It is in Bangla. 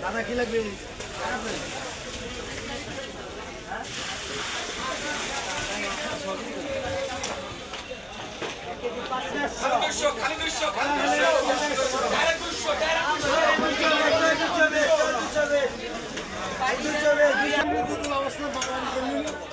দাদা কি লাগবে? অবস্থা বাংলাদেশের